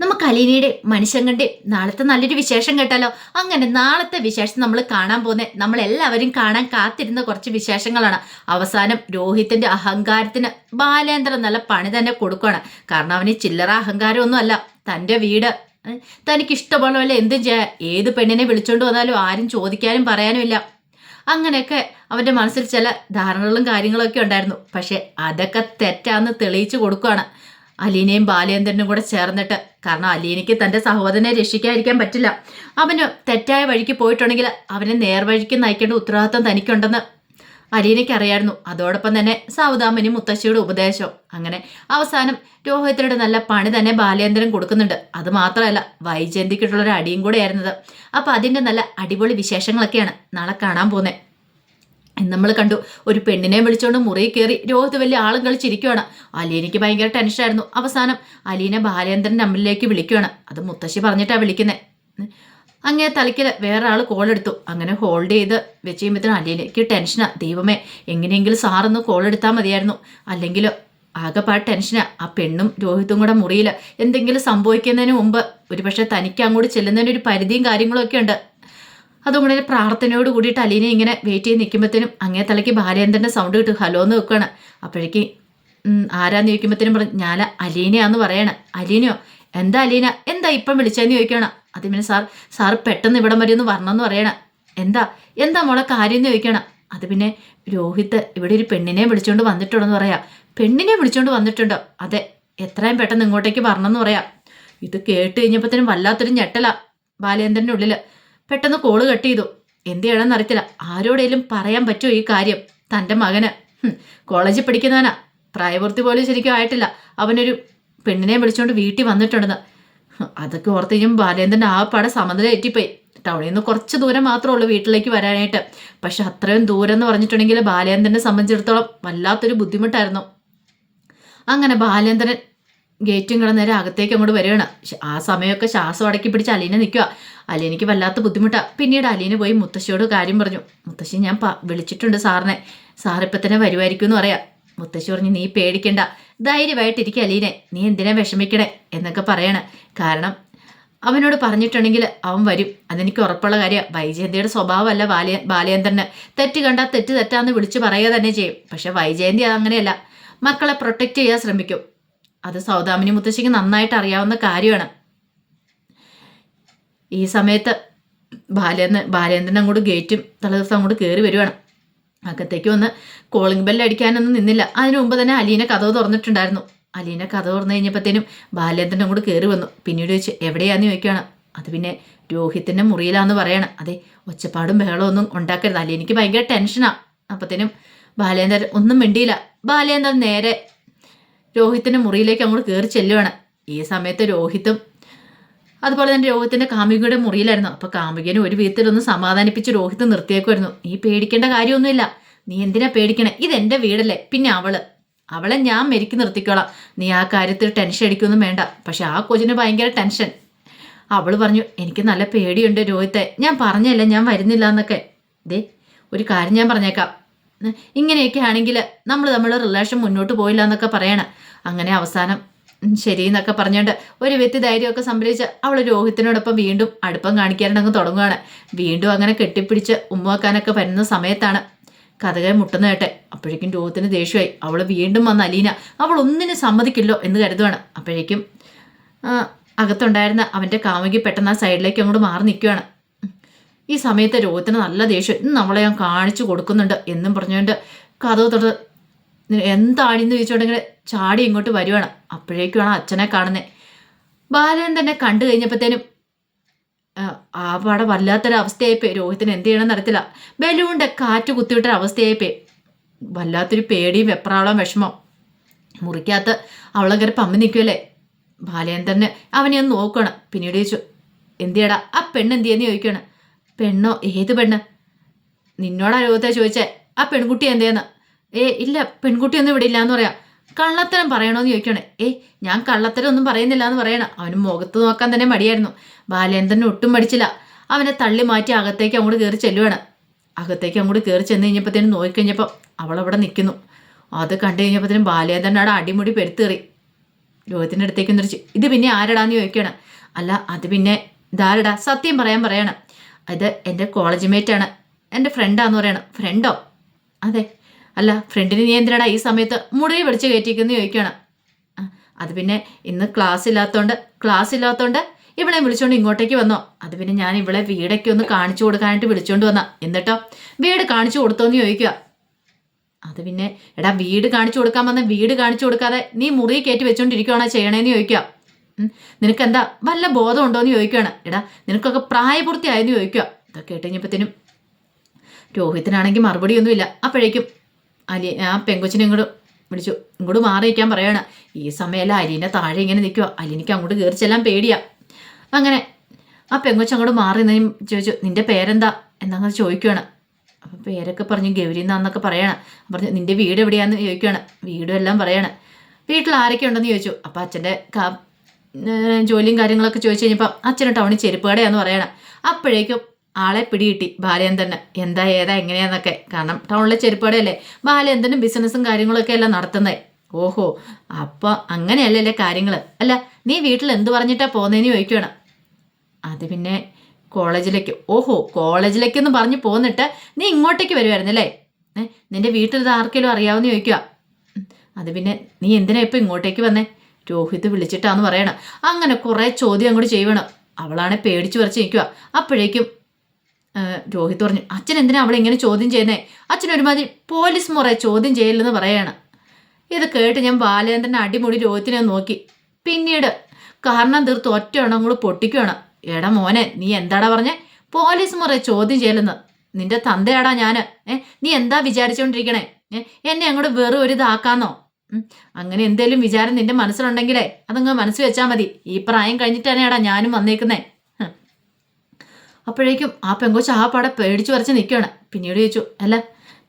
നമുക്ക് അലീനയുടെ മനുഷ്യങ്ങളുടെ നാളത്തെ നല്ലൊരു വിശേഷം കേട്ടാലോ? അങ്ങനെ നാളത്തെ വിശേഷം നമ്മൾ കാണാൻ പോകുന്നത് നമ്മൾ എല്ലാവരും കാണാൻ കാത്തിരുന്ന കുറച്ച് വിശേഷങ്ങളാണ്. അവസാനം രോഹിത്തിന്റെ അഹങ്കാരത്തിന് ബാലേന്ദ്രൻ നല്ല പണി തന്നെ കൊടുക്കുകയാണ് കാരണം അവന് ചില്ലറ അഹങ്കാരമൊന്നും അല്ല തന്റെ വീട് തനിക്ക് ഇഷ്ടമുള്ള പോലെ എന്തും ചെയ്യാം ഏത് പെണ്ണിനെ വിളിച്ചോണ്ട് വന്നാലും ആരും ചോദിക്കാനും പറയാനും ഇല്ല. അങ്ങനെയൊക്കെ അവന്റെ മനസ്സിൽ ചില ധാരണകളും കാര്യങ്ങളൊക്കെ ഉണ്ടായിരുന്നു. പക്ഷെ അതൊക്കെ തെറ്റാന്ന് തെളിയിച്ചു കൊടുക്കുകയാണ് അലീനയും ബാലേന്ദ്രനും കൂടെ ചേർന്നിട്ട്. കാരണം അലീനയ്ക്ക് തന്റെ സഹോദരനെ രക്ഷിക്കാതിരിക്കാൻ പറ്റില്ല. അവന് തെറ്റായ വഴിക്ക് പോയിട്ടുണ്ടെങ്കിൽ അവനെ നേർവഴിക്ക് നയിക്കേണ്ട ഉത്തരവാദിത്വം തനിക്കുണ്ടെന്ന് അലീനയ്ക്ക് അറിയായിരുന്നു അതോടൊപ്പം തന്നെ സൗദാമനി മുത്തശ്ശിയുടെ ഉപദേശം. അങ്ങനെ അവസാനം രോഹിത്തിനോട് നല്ല പണി തന്നെ ബാലേന്ദ്രൻ കൊടുക്കുന്നുണ്ട്. അത് മാത്രമല്ല വൈജയന്തിക്കിട്ടുള്ളൊരു അടിയും കൂടെ ആയിരുന്നത്. അപ്പോൾ അതിന്റെ നല്ല അടിപൊളി വിശേഷങ്ങളൊക്കെയാണ് നാളെ കാണാൻ പോകുന്നത്. നമ്മൾ കണ്ടു ഒരു പെണ്ണിനെ വിളിച്ചുകൊണ്ട് മുറി കയറി രോഹിത് വലിയ ആളും കളിച്ചിരിക്കുകയാണ് അലീനയ്ക്ക് ഭയങ്കര ടെൻഷനായിരുന്നു അവസാനം അലീന ബാലേന്ദ്രൻ നമ്മളിലേക്ക് വിളിക്കുകയാണ് അത് മുത്തശ്ശി പറഞ്ഞിട്ടാണ് വിളിക്കുന്നത് അങ്ങനെ തലയ്ക്ക് വേറെ ആൾ കോൾ എടുത്തു. അങ്ങനെ ഹോൾഡ് ചെയ്ത് വെച്ച് കഴിയുമ്പോഴത്തേനും അലീനയ്ക്ക് ടെൻഷനാ ദൈവമേ എങ്ങനെയെങ്കിലും സാറൊന്ന് കോൾ എടുത്താൽ മതിയായിരുന്നു. അല്ലെങ്കിൽ ആകെപ്പാട് ടെൻഷനാ ആ. പെണ്ണും രോഹിത്തും കൂടെ മുറിയിൽ എന്തെങ്കിലും സംഭവിക്കുന്നതിന് മുമ്പ് ഒരുപക്ഷെ തനിക്ക് അങ്ങോട്ട് ചെല്ലുന്നതിന് ഒരു പരിധിയും കാര്യങ്ങളൊക്കെ ഉണ്ട്. അതുകൊണ്ട് തന്നെ പ്രാർത്ഥനയോട് കൂടിയിട്ട് അലീനെ ഇങ്ങനെ വെയിറ്റ് ചെയ്ത് നിൽക്കുമ്പോഴത്തേനും അങ്ങേ തലയ്ക്ക് ബാലേന്ദ്രന്റെ സൗണ്ട് കിട്ടും. ഹലോ എന്ന് വെക്കുകയാണ് അപ്പോഴേക്ക് ആരാന്ന് ചോദിക്കുമ്പോഴത്തേനും പറഞ്ഞു ഞാൻ അലീനയാന്ന് പറയണം. അലീനയോ? എന്താ അലീന? എന്താ ഇപ്പം വിളിച്ചതെന്ന് ചോദിക്കണം അത് പിന്നെ സാർ സാർ പെട്ടെന്ന് ഇവിടം വരെ ഒന്ന് വരണമെന്ന് പറയണം. എന്താ? എന്താ മോളെ കാര്യം? എന്ന് ചോദിക്കണം അത് പിന്നെ രോഹിത്ത് ഇവിടെ ഒരു പെണ്ണിനെ വിളിച്ചുകൊണ്ട് വന്നിട്ടുണ്ടെന്ന് പറയാം. പെണ്ണിനെ വിളിച്ചുകൊണ്ട് വന്നിട്ടുണ്ടോ. അതെ എത്രയും പെട്ടെന്ന് ഇങ്ങോട്ടേക്ക് വരണമെന്ന് പറയാം. ഇത് കേട്ട് കഴിഞ്ഞപ്പോഴത്തേനും വല്ലാത്തൊരു ഞെട്ടല ബാലേന്ദ്രന്റെ ഉള്ളിൽ പെട്ടെന്ന് കോൾ കട്ട് ചെയ്തു. എന്ത് ചെയ്യണമെന്ന് അറിയത്തില്ല. ആരോടേലും പറയാൻ പറ്റുമോ ഈ കാര്യം? തന്റെ മകന്. കോളേജിൽ പഠിക്കുന്നവനാ. പ്രായപൂർത്തി പോലും ശരിക്കും ആയിട്ടില്ല. അവനൊരു പെണ്ണിനെ വിളിച്ചുകൊണ്ട് വീട്ടിൽ വന്നിട്ടുണ്ടെന്ന്. അതൊക്കെ ഓർത്ത് ബാലേന്ദ്രൻ ആ പാടെ സമനില ഏറ്റിപ്പോയി. ടൗണിൽ നിന്ന് കുറച്ച് ദൂരം മാത്രമേ ഉള്ളൂ വീട്ടിലേക്ക് വരാനായിട്ട്. പക്ഷെ അത്രയും ദൂരം എന്ന് പറഞ്ഞിട്ടുണ്ടെങ്കിൽ ബാലേന്ദ്രനെ സംബന്ധിച്ചിടത്തോളം വല്ലാത്തൊരു ബുദ്ധിമുട്ടായിരുന്നു. അങ്ങനെ ബാലേന്ദ്രൻ ഗേറ്റും കിടന്ന് നേരെ അകത്തേക്ക് അങ്ങോട്ട് വരികയാണ്. ആ സമയമൊക്കെ ശ്വാസം അടക്കി പിടിച്ച് അലീനെ നിൽക്കുക. അലീനയ്ക്ക് വല്ലാത്ത ബുദ്ധിമുട്ടാണ് പിന്നീട് അലീന പോയി മുത്തശ്ശിയോട് കാര്യം പറഞ്ഞു. മുത്തശ്ശി ഞാൻ വിളിച്ചിട്ടുണ്ട് സാറിനെ. സാറിപ്പം തന്നെ വരുമായിരിക്കും എന്ന് പറയാം. മുത്തശ്ശി പറഞ്ഞു നീ പേടിക്കണ്ട. ധൈര്യമായിട്ടിരിക്കുക അലീനെ. നീ എന്തിനാ വിഷമിക്കണേ? എന്നൊക്കെ പറയണ. കാരണം അവനോട് പറഞ്ഞിട്ടുണ്ടെങ്കിൽ അവൻ വരും. അതെനിക്ക് ഉറപ്പുള്ള കാര്യം. വൈജയന്തിയുടെ സ്വഭാവമല്ല ബാലയ ബാലയേന്ദ്രന് തെറ്റ് കണ്ടാൽ തെറ്റ് തെറ്റാന്ന് വിളിച്ച് പറയുക തന്നെ ചെയ്യും. പക്ഷെ വൈജയന്തി അങ്ങനെയല്ല മക്കളെ പ്രൊട്ടക്റ്റ് ചെയ്യാൻ ശ്രമിക്കും. അത് സൗദാമിനി മുത്തശ്ശിക്ക് നന്നായിട്ട് അറിയാവുന്ന കാര്യമാണ്. ഈ സമയത്ത് ബാലേന്ദ്രൻ ബാലേന്ദ്രൻ അങ്ങോട്ട് ഗേറ്റും തലേദിവസം അങ്ങോട്ട് കയറി വരുവാണ്. അകത്തേക്ക് വന്ന് കോളിംഗ് ബെല്ല് അടിക്കാനൊന്നും നിന്നില്ല. അതിനു മുമ്പ് തന്നെ അലീന കഥ തുറന്നിട്ടുണ്ടായിരുന്നു. അലീന കഥ തുറന്നു കഴിഞ്ഞപ്പോഴത്തേനും ബാലേന്ദ്രൻ അങ്ങോട്ട് കയറി വന്നു. പിന്നീട് വെച്ച് എവിടെയാന്ന്? ചോദിക്കുകയാണ്. അത് പിന്നെ രോഹിത്തിന്റെ മുറിയിലാന്ന് പറയണം. അതെ ഒച്ചപ്പാടും ബഹളവും ഒന്നും ഉണ്ടാക്കരുത്. അലീനയ്ക്ക് ഭയങ്കര ടെൻഷനാണ് അപ്പത്തേനും ബാലേന്ദ്രൻ ഒന്നും മിണ്ടിയില്ല. ബാലേന്ദ്രൻ നേരെ രോഹിത്തിന്റെ മുറിയിലേക്ക് അങ്ങോട്ട് കയറി ചെല്ലുവാണ്. ഈ സമയത്ത് രോഹിത്തും അതുപോലെ തന്നെ രോഹിത്തിന്റെ കാമികയുടെ മുറിയിലായിരുന്നു. അപ്പൊ കാമുകിനെ ഒരു വിധത്തിലൊന്ന് സമാധാനിപ്പിച്ച് രോഹിത്ത് നിർത്തിയേക്കുമായിരുന്നു നീ പേടിക്കേണ്ട കാര്യമൊന്നുമില്ല. നീ എന്തിനാ പേടിക്കണേ? എന്റെ വീടല്ലേ. പിന്നെ അവൾ. അവളെ ഞാൻ മെരുക്കി നിർത്തിക്കോളാം. നീ ആ കാര്യത്തിൽ ടെൻഷൻ അടിക്കൊന്നും വേണ്ട. പക്ഷെ ആ കൊച്ചിന് ഭയങ്കര ടെൻഷൻ. അവൾ പറഞ്ഞു എനിക്ക് നല്ല പേടിയുണ്ട് രോഹിത്തെ. ഞാൻ പറഞ്ഞല്ല ഞാൻ വരുന്നില്ല എന്നൊക്കെ. ദേ ഒരു കാര്യം ഞാൻ പറഞ്ഞേക്കാം. ഇങ്ങനെയൊക്കെ ആണെങ്കിൽ നമ്മൾ തമ്മിലുള്ള റിലേഷൻ മുന്നോട്ട് പോയില്ല എന്നൊക്കെ പറയണം. അങ്ങനെ അവസാനം ശരി എന്നൊക്കെ പറഞ്ഞുകൊണ്ട് ഒരു വ്യക്തി ധൈര്യമൊക്കെ സംഭരിച്ച് അവൾ രോഹിത്തിനോടൊപ്പം വീണ്ടും അടുപ്പം കാണിക്കാനങ്ങ് തുടങ്ങുകയാണ് വീണ്ടും അങ്ങനെ കെട്ടിപ്പിടിച്ച് ഉമ്മാക്കാനൊക്കെ വരുന്ന സമയത്താണ് കഥകെ മുട്ടുന്ന കേട്ടെ. അപ്പോഴേക്കും രോഹിത്തിന് ദേഷ്യമായി. അവൾ വീണ്ടും വന്ന അലീന അവൾ ഒന്നിനും സമ്മതിക്കില്ലോ എന്ന് കരുതുവാണ്. അപ്പോഴേക്കും അകത്തുണ്ടായിരുന്ന അവന്റെ കാമുകി പെട്ടെന്ന് ആ സൈഡിലേക്ക് അങ്ങോട്ട് മാറി നിൽക്കുകയാണ് ഈ സമയത്ത് രോഹിത്തിന് നല്ല ദേഷ്യം. ഇന്ന് നമ്മളെ ഞാൻ കാണിച്ചു കൊടുക്കുന്നുണ്ട് എന്നും പറഞ്ഞുകൊണ്ട് കഥ തൊട്ട് എന്താണെന്ന് ചോദിച്ചോണ്ടെങ്കിൽ ചാടി ഇങ്ങോട്ട് വരുവാണ്. അപ്പോഴേക്കുമാണ് അച്ഛനെ കാണുന്നത് ബാലൻ തന്നെ കണ്ടു കഴിഞ്ഞപ്പോഴത്തേനും ആ, പാടെ വല്ലാത്തൊരു അവസ്ഥയായിപ്പോയി രോഹിത്തിന് എന്ത് ചെയ്യണമെന്ന് അറിയത്തില്ല. ബലൂണിന്റെ കാറ്റ് കുത്തിവിട്ടൊരവസ്ഥയായിപ്പോയി. വല്ലാത്തൊരു പേടിയും വെപ്രാളം വിഷമം മുറിക്കകത്ത് അവളെ കയറി പമ്മി നിൽക്കുമല്ലേ ബാലേന്ദ്രന് അവനെ ഒന്ന് നോക്കണം പിന്നീട് ചോദിച്ചു എന്തിയടാ ആ പെണ്ണ് എന്ത് ചെയ്യുന്നു? ചോദിക്കുകയാണ് പെണ്ണോ? ഏത് പെണ്ണ്? നിന്നോട് രോഗത്തെ ചോദിച്ചേ ആ പെൺകുട്ടി എന്തേന്ന്? ഏ ഇല്ല പെൺകുട്ടിയൊന്നും ഇവിടെ ഇല്ലാന്ന് പറയാം. കള്ളത്തരം പറയണോന്ന് ചോദിക്കണേ. ഏ ഞാൻ കള്ളത്തരം ഒന്നും പറയുന്നില്ല എന്ന് പറയണം. അവന് മുഖത്ത് നോക്കാൻ തന്നെ മടിയായിരുന്നു. ബാലേന്ദ്രനെ ഒട്ടും മടിച്ചില്ല. അവനെ തള്ളി മാറ്റി അകത്തേക്ക് അങ്ങോട്ട് കയറി ചെല്ലുവാണ്. അകത്തേക്ക് അങ്ങോട്ട് കയറി ചെന്ന് കഴിഞ്ഞപ്പോഴത്തേനും നോക്കിക്കഴിഞ്ഞപ്പം അവളവിടെ നിൽക്കുന്നു. അത് കണ്ടു കഴിഞ്ഞപ്പോഴത്തേനും ബാലേന്ദ്രൻ അവിടെ അടിമുടി പെരുത്തേറി. രോഹത്തിന്റെ അടുത്തേക്ക് നിറച്ച് ഇത് പിന്നെ ആരടാന്ന് ചോദിക്കണം. അല്ല അത് പിന്നെ ഇതാരടാ? സത്യം പറയാൻ പറയണം. ഇത് എന്റെ കോളേജ് മേറ്റാണ് എന്റെ ഫ്രണ്ടാന്ന് പറയണം. ഫ്രണ്ടോ അതെ. അല്ല ഫ്രണ്ടിന് നീ എന്തിനാടാ ഈ സമയത്ത് മുറി പിടിച്ച് കയറ്റിക്കുന്നു ചോദിക്കണം അത് പിന്നെ ഇന്ന് ക്ലാസ് ഇല്ലാത്തതുകൊണ്ട് ക്ലാസ് ഇല്ലാത്തതുകൊണ്ട് ഇവളെ വിളിച്ചുകൊണ്ട് ഇങ്ങോട്ടേക്ക് വന്നോ. അത് പിന്നെ ഞാൻ ഇവളെ വീടൊക്കെ ഒന്ന് കാണിച്ചു കൊടുക്കാനായിട്ട് വിളിച്ചുകൊണ്ട് വന്ന. എന്നിട്ടോ? വീട് കാണിച്ചു കൊടുത്തോന്ന് ചോദിക്കുക അത് പിന്നെ എടാ വീട് കാണിച്ചു കൊടുക്കാൻ വന്ന വീട് കാണിച്ചു കൊടുക്കാതെ നീ മുറി കയറ്റി വെച്ചോണ്ടിരിക്കുവാണോ ചെയ്യണേന്ന് ചോദിക്കുക ഉം, നിനക്കെന്താ വല്ല ബോധം ഉണ്ടോന്ന് ചോദിക്കുകയാണ് എടാ നിനക്കൊക്കെ പ്രായപൂർത്തിയായെന്ന് ചോദിക്കുക ഇതൊക്കെ കേട്ടുകഴിഞ്ഞപ്പത്തിനും രോഹിത്തിനാണെങ്കിൽ മറുപടിയൊന്നുമില്ല. അപ്പോഴേക്കും അലി ആ പെങ്കൊച്ചിനെ ഇങ്ങോട്ട് വിളിച്ചു. ഇങ്ങോട്ട് മാറി നിൽക്കാൻ പറയാണ്. ഈ സമയമല്ല അലീന്റെ താഴെ ഇങ്ങനെ നിൽക്കുക അലീനിക്ക് അങ്ങോട്ട് കയറി ചെല്ലാൻ പേടിയാ. അങ്ങനെ ആ പെങ്കൊച്ച് അങ്ങോട്ട് മാറി നിന്ന് ചോദിച്ചു നിന്റെ പേരെന്താ? എന്നങ്ങനെ ചോദിക്കുകയാണ് അപ്പം പേരൊക്കെ പറഞ്ഞ് ഗൗരി എന്നാന്നൊക്കെ പറയണം. പറഞ്ഞു നിന്റെ വീട് എവിടെയാണെന്ന് ചോദിക്കുകയാണ് വീടും എല്ലാം പറയണം. വീട്ടിൽ ആരൊക്കെ ഉണ്ടെന്ന് ചോദിച്ചു. അപ്പം അച്ഛന്റെ ജോലിയും കാര്യങ്ങളൊക്കെ ചോദിച്ചു കഴിഞ്ഞപ്പോൾ അച്ഛന് ടൗണിൽ ചെരുപ്പ് കടയാന്ന് പറയണം. അപ്പോഴേക്കും ആളെ പിടികിട്ടി തന്നെ എന്താ ഏതാ എങ്ങനെയാന്നൊക്കെ. കാരണം ടൗണിലെ ചെരുപ്പ് കടയല്ലേ. ബാലചന്ദ്രനും ബിസിനസ്സും കാര്യങ്ങളൊക്കെ അല്ല നടത്തുന്നത് ഓഹോ അപ്പോൾ അങ്ങനെയല്ലല്ലേ കാര്യങ്ങൾ അല്ല നീ വീട്ടിൽ എന്ത് പറഞ്ഞിട്ടാ പോന്നേന്ന് ചോദിക്കുകയാണ് അത് പിന്നെ കോളേജിലേക്ക്. ഓഹോ കോളേജിലേക്കെന്ന് പറഞ്ഞ് പോന്നിട്ട് നീ ഇങ്ങോട്ടേക്ക് വരുമായിരുന്നല്ലേ നിന്റെ വീട്ടിൽ ഇത് ആർക്കെങ്കിലും അറിയാവുന്ന ചോദിക്കുക അത് പിന്നെ നീ എന്തിനാ ഇപ്പം ഇങ്ങോട്ടേക്ക് വന്നേ? രോഹിത് വിളിച്ചിട്ടാന്ന് പറയണം. അങ്ങനെ കുറേ ചോദ്യം അങ്ങോട്ട് ചെയ്യണം. അവളാണെ പേടിച്ചു വരച്ച് നിൽക്കുക അപ്പോഴേക്കും രോഹിത് പറഞ്ഞു അച്ഛൻ എന്തിനാ അവളെ ഇങ്ങനെ ചോദ്യം ചെയ്യുന്നേ? അച്ഛൻ ഒരുമാതിരി പോലീസ് മുറ ചോദ്യം ചെയ്യലെന്ന് പറയാണ്. ഇത് കേട്ട് ഞാൻ ബാലേന്ദ്രൻ അടിമുടി രോഹിത്തിനെ നോക്കി. പിന്നീട് കാരണം തീർത്ത് ഒറ്റ കൂടെ പൊട്ടിക്കുകയാണ് എടാ മോനെ നീ എന്താടാ പറഞ്ഞേ? പോലീസ് മുറ ചോദ്യം ചെയ്യലെന്ന് നിന്റെ തന്തയാടാ ഞാൻ ഏ നീ എന്താ വിചാരിച്ചുകൊണ്ടിരിക്കണേ എന്നെ അങ്ങോട്ട് വെറും ഒരു ഇതാക്കാന്നോ? അങ്ങനെ എന്തേലും വിചാരം നിന്റെ മനസ്സിലുണ്ടെങ്കിലേ അതങ്ങ് മനസ്സിൽ വെച്ചാൽ മതി. ഈ പ്രായം കഴിഞ്ഞിട്ട് തന്നെയാടാ ഞാനും വന്നേക്കുന്നേ. അപ്പോഴേക്കും ആ പെങ്കോച്ച് ആ പാടെ പേടിച്ചു വരച്ച് നിൽക്കുകയാണ് പിന്നീട് ചോദിച്ചു അല്ല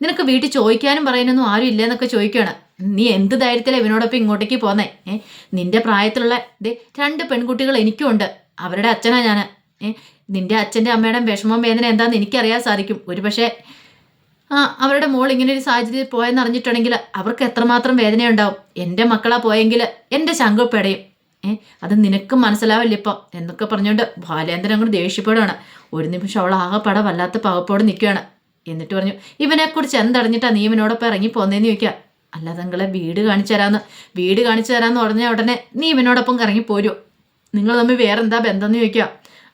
നിനക്ക് വീട്ടിൽ ചോദിക്കാനും പറയാനൊന്നും ആരും ഇല്ലെന്നൊക്കെ ചോദിക്കുകയാണ് നീ എന്ത് ധൈര്യത്തിലെ ഇവനോടൊപ്പം ഇങ്ങോട്ടേക്ക് പോന്നേ? ഏ നിന്റെ പ്രായത്തിലുള്ള ദേ രണ്ട് പെൺകുട്ടികൾ എനിക്കും ഉണ്ട്. അവരുടെ അച്ഛനാ ഞാൻ ഏ നിന്റെ അച്ഛന്റെ അമ്മയുടെ വിഷമം വേദന എന്താണെന്ന് എനിക്കറിയാൻ സാധിക്കും. ഒരുപക്ഷെ ആ അവരുടെ മോൾ ഇങ്ങനെ ഒരു സാഹചര്യത്തിൽ പോയെന്ന് അറിഞ്ഞിട്ടുണ്ടെങ്കിൽ അവർക്ക് എത്രമാത്രം വേദനയുണ്ടാവും. എന്റെ മക്കളാ പോയെങ്കിൽ എന്റെ ശങ്കപ്പെടയും ഏ അത് നിനക്കും മനസ്സിലാവില്ല ഇപ്പം എന്നൊക്കെ പറഞ്ഞുകൊണ്ട് ബാലേന്ദ്രൻ അങ്ങോട്ട് ദേഷ്യപ്പെടുകയാണ് ഒരു നിമിഷം അവൾ ആകെപ്പാടെ വല്ലാത്ത പകപ്പോട് നിൽക്കുകയാണ്. എന്നിട്ട് പറഞ്ഞു ഇവനെക്കുറിച്ച് എന്തറിഞ്ഞിട്ടാ നീ ഇവനോടൊപ്പം ഇറങ്ങി പോന്നേന്ന് ചോദിക്കുക? അല്ലാതെ നിങ്ങളെ വീട് കാണിച്ചു തരാമെന്ന് വീട് കാണിച്ചു തരാമെന്ന് പറഞ്ഞ ഉടനെ നീ ഇവനോടൊപ്പം ഇറങ്ങി പോരുമോ നിങ്ങൾ തമ്മിൽ വേറെന്താ ബന്ധം എന്ന് ചോദിക്കുക?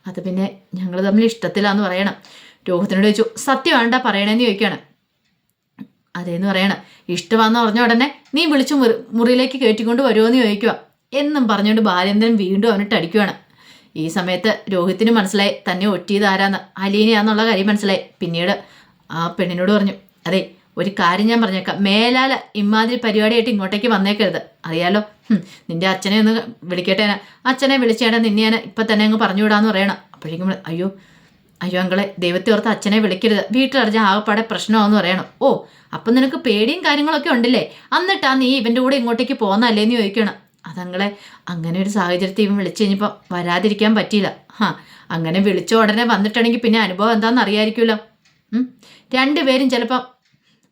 അത് പിന്നെ ഞങ്ങൾ തമ്മിൽ ഇഷ്ടത്തിലാന്ന് പറയണം. രോഹിത്തിനോട് ചോദിച്ചു സത്യം വേണ്ട പറയണേന്ന് ചോദിക്കുകയാണ്. അതേന്ന് പറയണം. ഇഷ്ടമാന്ന് പറഞ്ഞ ഉടനെ നീ വിളിച്ചു മുറി മുറിയിലേക്ക് കയറ്റിക്കൊണ്ട് വരുമോയെന്ന് ചോദിക്കുക എന്നും പറഞ്ഞുകൊണ്ട് ബാലേന്ദ്രൻ വീണ്ടും അവനിട്ട് അടിക്കുവാണ്. ഈ സമയത്ത് രോഹിത്തിന് മനസ്സിലായി തന്നെ ഒറ്റിയത് ആരാന്ന്. അലീനയാന്നുള്ള കാര്യം മനസ്സിലായി. പിന്നീട് ആ പെണ്ണിനോട് പറഞ്ഞു അതെ ഒരു കാര്യം ഞാൻ പറഞ്ഞേക്കാം. മേലാൽ ഇമാതിരി പരിപാടിയായിട്ട് ഇങ്ങോട്ടേക്ക് വന്നേക്കരുത്. അറിയാലോ? നിന്റെ അച്ഛനെ ഒന്ന് വിളിക്കട്ടെ അച്ഛനെ വിളിച്ചേട്ടാ നിന്നെ ഞാൻ ഇപ്പം തന്നെ അങ്ങ് പറഞ്ഞു വിടാന്ന് പറയണം. അപ്പോഴേക്കും അയ്യോ അയ്യോ അങ്കളെ ദൈവത്തെ ഓർത്ത് അച്ഛനെ വിളിക്കരുത്. വീട്ടിലറിഞ്ഞ ആകപ്പാടെ പ്രശ്നമാണെന്ന് പറയണം. ഓ അപ്പം നിനക്ക് പേടിയും കാര്യങ്ങളൊക്കെ ഉണ്ടല്ലേ? എന്നിട്ടാ നീ ഇവന്റെ കൂടെ ഇങ്ങോട്ടേക്ക് പോന്നല്ലേന്ന് ചോദിക്കണം. അതങ്ങളെ അങ്ങനെ ഒരു സാഹചര്യത്തിൽ ഇവൻ വിളിച്ചു കഴിഞ്ഞപ്പോൾ വരാതിരിക്കാൻ പറ്റിയില്ല. ഹാ അങ്ങനെ വിളിച്ച ഉടനെ വന്നിട്ടുണ്ടെങ്കിൽ പിന്നെ അനുഭവം എന്താണെന്ന് അറിയായിരിക്കുമല്ലോ. രണ്ടുപേരും ചിലപ്പം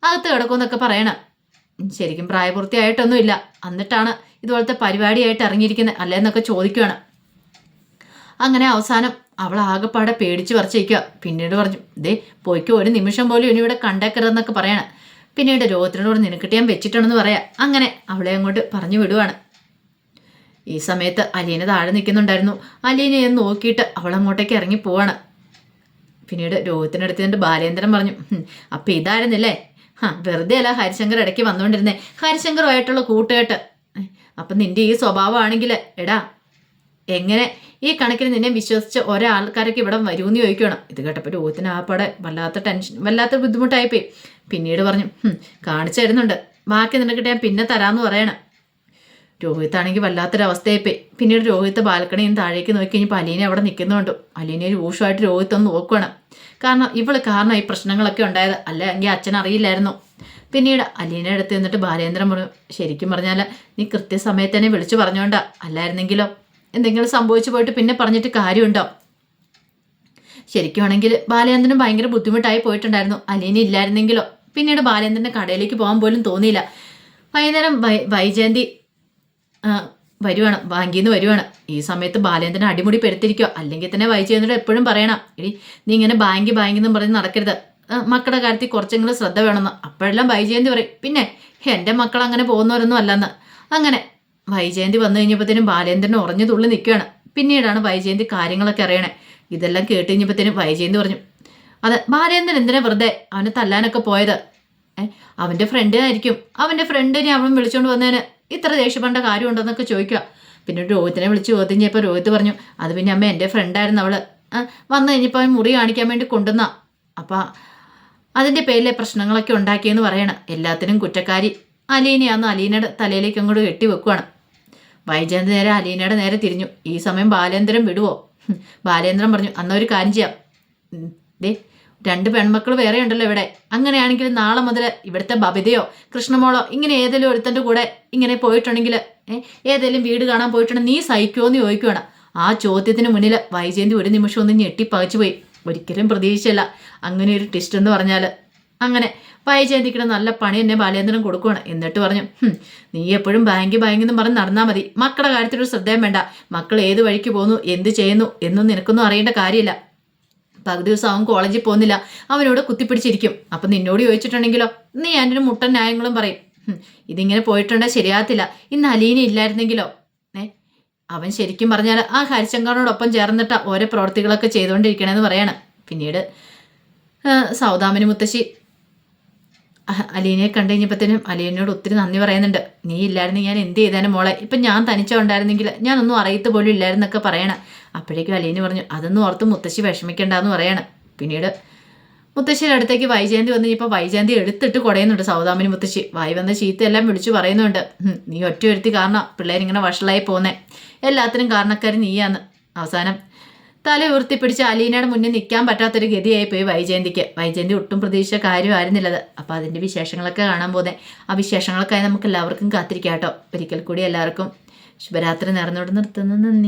അകത്ത് കിടക്കുമെന്നൊക്കെ പറയണം. ശരിക്കും പ്രായപൂർത്തിയായിട്ടൊന്നുമില്ല. എന്നിട്ടാണ് ഇതുപോലത്തെ പരിപാടിയായിട്ട് ഇറങ്ങിയിരിക്കുന്നത് അല്ലേന്നൊക്കെ ചോദിക്കുകയാണ് അങ്ങനെ അവസാനം അവൾ ആകെപ്പാടെ പേടിച്ച് പറിച്ചേക്കുക പിന്നീട് പറഞ്ഞു ദേ പോയിക്കോ ഒരു നിമിഷം പോലും ഇനി ഇവിടെ കണ്ടേക്കരുതെന്നൊക്കെ പറയണം. പിന്നീട് രോഗത്തിനോട് നിനക്കിട്ട് ഞാൻ വെച്ചിട്ടുണ്ടെന്ന് പറയാം. അങ്ങനെ അവളെ അങ്ങോട്ട് പറഞ്ഞു വിടുവാണ്. ഈ സമയത്ത് അലീന താഴെ നിൽക്കുന്നുണ്ടായിരുന്നു. അലീനയെ നോക്കിയിട്ട് അവൾ അങ്ങോട്ടേക്ക് ഇറങ്ങി പോവാണ്. പിന്നീട് രോഹിത്തിനടുത്ത് നിന്നിട്ട് ബാലേന്ദ്രൻ പറഞ്ഞു അപ്പം ഇതായിരുന്നില്ലേ? ആ വെറുതെ അല്ല ഹരിശങ്കർ ഇടയ്ക്ക് വന്നുകൊണ്ടിരുന്നേ. ഹരിശങ്കറുമായിട്ടുള്ള കൂട്ടുകെട്ട്. അപ്പം നിന്റെ ഈ സ്വഭാവമാണെങ്കിൽ എടാ എങ്ങനെ ഈ കണക്കിന് നിന്നെ വിശ്വസിച്ച ഒരാൾക്കാരൊക്കെ ഇവിടെ വരുമെന്ന് ചോദിക്കണം ഇത് കേട്ടപ്പോൾ രോഹിത്തിന് ആ പടെ വല്ലാത്ത ടെൻഷൻ വല്ലാത്ത ബുദ്ധിമുട്ടായിപ്പോയി. പിന്നീട് പറഞ്ഞു "ഹും, കാണിച്ചു തരുന്നുണ്ട്. ബാക്കി നിനക്കിട്ട് ഞാൻ പിന്നെ തരാമെന്ന് പറയണം. രോഹിത്താണെങ്കിൽ വല്ലാത്തൊരവസ്ഥയായിപ്പോയി. പിന്നീട് രോഹിത്ത് ബാൽക്കണിയും താഴേക്ക് നോക്കി കഴിഞ്ഞപ്പോൾ അലീനെ അവിടെ നിൽക്കുന്നുണ്ട് അലീനെ രൂക്ഷമായിട്ട് രോഹിത്ത് ഒന്ന് നോക്കുകയാണ് കാരണം ഇവൾ കാരണം ഈ പ്രശ്നങ്ങളൊക്കെ ഉണ്ടായത്. അല്ലെങ്കിൽ അച്ഛൻ അറിയില്ലായിരുന്നു. പിന്നീട് അലീനെ അടുത്ത് നിന്നിട്ട് ബാലേന്ദ്രൻ പറഞ്ഞു ശരിക്കും പറഞ്ഞാൽ നീ കൃത്യസമയത്ത് തന്നെ വിളിച്ചു പറഞ്ഞോണ്ടാ. അല്ലായിരുന്നെങ്കിലോ? എന്തെങ്കിലും സംഭവിച്ചു പോയിട്ട് പിന്നെ പറഞ്ഞിട്ട് കാര്യമുണ്ടോ? ശരിക്കുമാണെങ്കിൽ ബാലചന്ദ്രൻ ഭയങ്കര ബുദ്ധിമുട്ടായി പോയിട്ടുണ്ടായിരുന്നു. അലീനി ഇല്ലായിരുന്നെങ്കിലോ? പിന്നീട് ബാലചന്ദ്രന്റെ കടയിലേക്ക് പോകാൻ പോലും തോന്നിയില്ല. വൈകുന്നേരം വൈ വൈജയന്തി വരുവാണ്. ബാങ്കിൽ നിന്ന് വരുവാണ്. ഈ സമയത്ത് ബാലേന്ദ്രൻ അടിമുടി പെരുത്തിരിക്കുക അല്ലെങ്കിൽ തന്നെ വൈജയന്ദ്രൻ എപ്പോഴും പറയണം. ഇനി നീ ഇങ്ങനെ ബാങ്കി ബാങ്കിൽ നിന്നും പറഞ്ഞ് നടക്കരുത്. മക്കളുടെ കാര്യത്തിൽ കുറച്ചെങ്കിലും ശ്രദ്ധ വേണമെന്ന്. അപ്പോഴെല്ലാം വൈജയന്തി പറയും. പിന്നെ എന്റെ മക്കൾ അങ്ങനെ പോകുന്നവരൊന്നും അല്ലെന്ന്. അങ്ങനെ വൈജയന്തി വന്നു കഴിഞ്ഞപ്പോഴത്തേനും ബാലേന്ദ്രൻ ഉറഞ്ഞു തുള്ളി നിൽക്കുകയാണ്. പിന്നീടാണ് വൈജയന്തി കാര്യങ്ങളൊക്കെ അറിയണേ. ഇതെല്ലാം കേട്ട് കഴിഞ്ഞപ്പോഴത്തേനും വൈജയന്തി പറഞ്ഞു അതെ ബാലേന്ദ്രൻ എന്തിനാ വെറുതെ അവനെ തല്ലാനൊക്കെ പോയത്? അവന്റെ ഫ്രണ്ടിനായിരിക്കും അവന്റെ ഫ്രണ്ടിനെ അവൻ വിളിച്ചുകൊണ്ട് വന്നതിന് ഇത്ര ദേഷ്യപ്പെടേണ്ട കാര്യമുണ്ടെന്നൊക്കെ ചോദിക്കുക. പിന്നെ രോഹിത്തിനെ വിളിച്ച് ചോദ്യം ചെയ്യപ്പോൾ രോഹിത്ത് പറഞ്ഞു അത് പിന്നെ അമ്മ എന്റെ ഫ്രണ്ടായിരുന്നു അവൾ. വന്നു കഴിഞ്ഞപ്പോൾ അവൻ മുറി കാണിക്കാൻ വേണ്ടി കൊണ്ടുവന്ന. അപ്പം അതിന്റെ പേരിലെ പ്രശ്നങ്ങളൊക്കെ ഉണ്ടാക്കിയെന്ന് പറയണം. എല്ലാത്തിനും കുറ്റക്കാരി. അലീനയാന്ന് അലീനയുടെ തലയിലേക്ക് അങ്ങോട്ട് കെട്ടി വെക്കുവാണ്. വൈജയന്ത് നേരെ അലീനയുടെ നേരെ തിരിഞ്ഞു. ഈ സമയം ബാലേന്ദ്രൻ വിടുവോ? ബാലേന്ദ്രൻ പറഞ്ഞു അന്ന ഒരു കാര്യം ചെയ്യാം. ദേ രണ്ട് പെൺമക്കൾ വേറെ ഉണ്ടല്ലോ ഇവിടെ. അങ്ങനെയാണെങ്കിൽ നാളെ മുതൽ ഇവിടുത്തെ ബബിതയോ കൃഷ്ണമോളോ ഇങ്ങനെ ഏതെങ്കിലും ഒരുത്തന്റെ കൂടെ ഇങ്ങനെ പോയിട്ടുണ്ടെങ്കിൽ ഏതെങ്കിലും വീട് കാണാൻ പോയിട്ടുണ്ടെങ്കിൽ നീ സഹിക്കുമോ എന്ന് ചോദിക്കുവാണ്. ആ ചോദ്യത്തിന് മുന്നിൽ വൈജയന്തി ഒരു നിമിഷം ഒന്ന് ഞെട്ടിപ്പകച്ചു പോയി ഒരിക്കലും പ്രതീക്ഷിച്ചില്ല. അങ്ങനെ ഒരു ടിസ്റ്റ് എന്ന് പറഞ്ഞാൽ അങ്ങനെ വൈജയന്തിക്കിടെ നല്ല പണി എന്നെ ബാലേന്ദ്രൻ കൊടുക്കുവാണ്. എന്നിട്ട് പറഞ്ഞു നീ എപ്പോഴും ബാങ്ക് ബാങ്ക് എന്ന് പറഞ്ഞ് നടന്നാൽ മതി. മക്കളുടെ കാര്യത്തിൽ ഒരു ശ്രദ്ധയും വേണ്ട. മക്കൾ ഏത് വഴിക്ക് പോകുന്നു എന്ത് ചെയ്യുന്നു എന്നും നിനക്കൊന്നും അറിയേണ്ട കാര്യമില്ല. പകുതി ദിവസം അവൻ കോളേജിൽ പോകുന്നില്ല. അവനോട് കുത്തിപ്പിടിച്ചിരിക്കും. അപ്പം നിന്നോട് ചോദിച്ചിട്ടുണ്ടെങ്കിലോ? നീ എന്റെ മുട്ടൻ ന്യായങ്ങളും പറയും. ഇതിങ്ങനെ പോയിട്ടുണ്ടെങ്കിൽ ശരിയാകത്തില്ല. ഇന്ന് അലീന ഇല്ലായിരുന്നെങ്കിലോ? ഏ? അവൻ ശരിക്കും പറഞ്ഞാൽ ആ ഹരിശങ്കറിനോടൊപ്പം ചേർന്നിട്ട ഓരോ പ്രവർത്തികളൊക്കെ ചെയ്തുകൊണ്ടിരിക്കണമെന്ന് പറയാണ്. പിന്നീട് സൗദാമിനി മുത്തശ്ശി അലീനയെ കണ്ടു കഴിഞ്ഞപ്പോഴത്തേനും അലീനയോട് ഒത്തിരി നന്ദി പറയുന്നുണ്ട്. നീ ഇല്ലായിരുന്നു ഞാൻ എന്ത് ചെയ്തേനെ മോളെ? ഇപ്പം ഞാൻ തനിച്ച ഉണ്ടായിരുന്നെങ്കിൽ ഞാനൊന്നും അറിയത്ത് പോലും ഇല്ലായിരുന്നൊക്കെ പറയണം. അപ്പോഴേക്കും അലീന പറഞ്ഞു അതൊന്നും ഓർത്ത് മുത്തശ്ശി വിഷമിക്കണ്ടെന്ന് പറയണം. പിന്നീട് മുത്തശ്ശിയുടെ അടുത്തേക്ക് വൈജയന്തി വന്ന് ഇപ്പോൾ വൈജയന്തി എടുത്തിട്ട് കുടയുന്നുണ്ട് സൗദാമിനി മുത്തശ്ശി. വായി വന്ന ചീത്തയെല്ലാം വിളിച്ചു പറയുന്നുണ്ട്. നീ ഒറ്റ ഒരുത്തി കാരണം പിള്ളേരിങ്ങനെ വഷളായി പോന്നേ. എല്ലാത്തിനും കാരണക്കാരി നീയാന്ന് അവസാനം തല ഉയർത്തിപ്പിടിച്ച് അലീനയുടെ മുന്നിൽ നിൽക്കാൻ പറ്റാത്തൊരു ഗതിയായി പോയി വൈജയന്തിക്ക്. വൈജയന്തി ഒട്ടും പ്രതീക്ഷിച്ച കാര്യമായിരുന്നില്ലത്. അപ്പോൾ അതിന്റെ വിശേഷങ്ങളൊക്കെ കാണാൻ പോകുന്നത് ആ വിശേഷങ്ങളൊക്കെ നമുക്ക് എല്ലാവർക്കും കാത്തിരിക്കാം കേട്ടോ. ഒരിക്കൽ കൂടി എല്ലാവർക്കും ശുഭരാത്രി നേർന്നോട് നിർത്തുന്നു. നന്ദി.